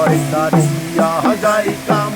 পয়সা দিয়া যাইতাম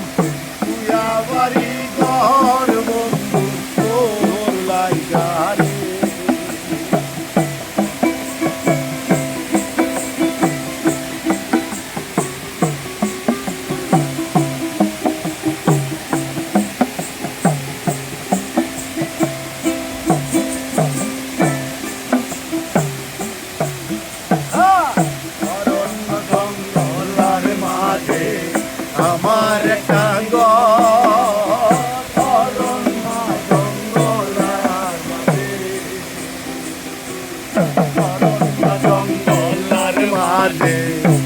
Monday.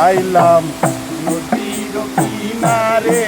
আইলাম নদীর কিনারে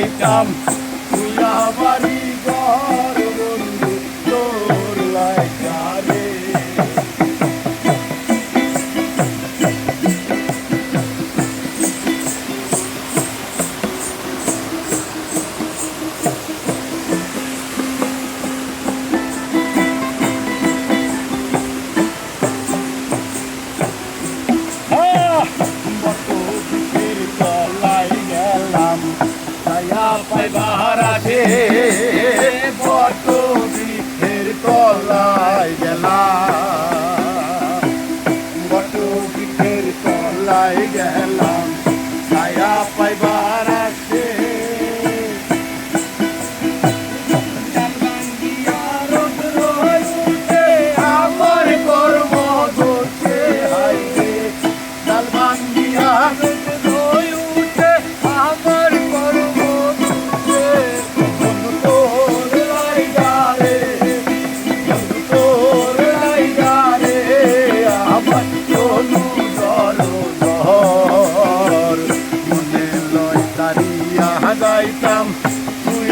যাইতাম তুইয়া বাড়ি ঘর বন্ধু তোর লাইকারে Oh! হ্যাঁ, পাইবার আছে। বট বৃক্ষের তলায় গেলা বট বৃক্ষের তলায় গেলা